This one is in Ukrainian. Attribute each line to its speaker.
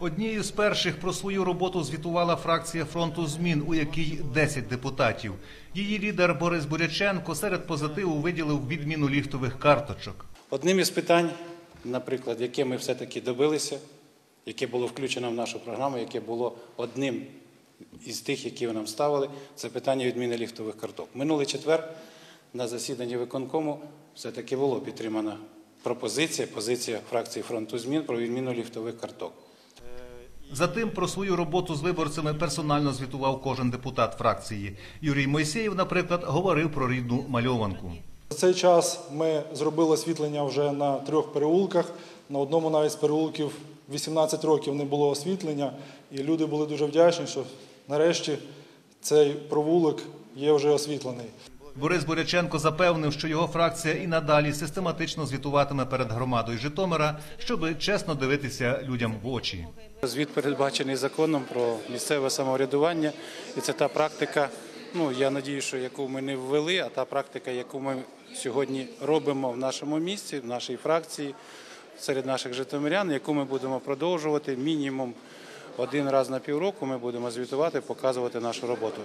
Speaker 1: Однією з перших про свою роботу звітувала фракція фронту змін, у якій 10 депутатів. Її лідер Борис Буряченко серед позитиву виділив відміну ліфтових карточок.
Speaker 2: Одним із питань, наприклад, яке ми все-таки добилися, яке було включено в нашу програму, яке було одним із тих, які ви нам ставили, це питання відміни ліфтових карток. Минулий четвер на засіданні виконкому все-таки було підтримана пропозиція, позиція фракції фронту змін про відміну ліфтових карток.
Speaker 1: Затим про свою роботу з виборцями персонально звітував кожен депутат фракції. Юрій Мойсеєв, наприклад, говорив про рідну мальованку.
Speaker 3: За цей час ми зробили освітлення вже на трьох переулках. На одному навіть з переулків 18 років не було освітлення, і люди були дуже вдячні, що нарешті цей провулок є вже освітлений.
Speaker 1: Борис Буряченко запевнив, що його фракція і надалі систематично звітуватиме перед громадою Житомира, щоб чесно дивитися людям в очі.
Speaker 2: Звіт передбачений законом про місцеве самоврядування, і це та практика. Ну я надію, що яку ми не ввели, а та практика, яку ми сьогодні робимо в нашому місті, в нашій фракції, серед наших житомирян, яку ми будемо продовжувати мінімум один раз на півроку. Ми будемо звітувати, показувати нашу роботу.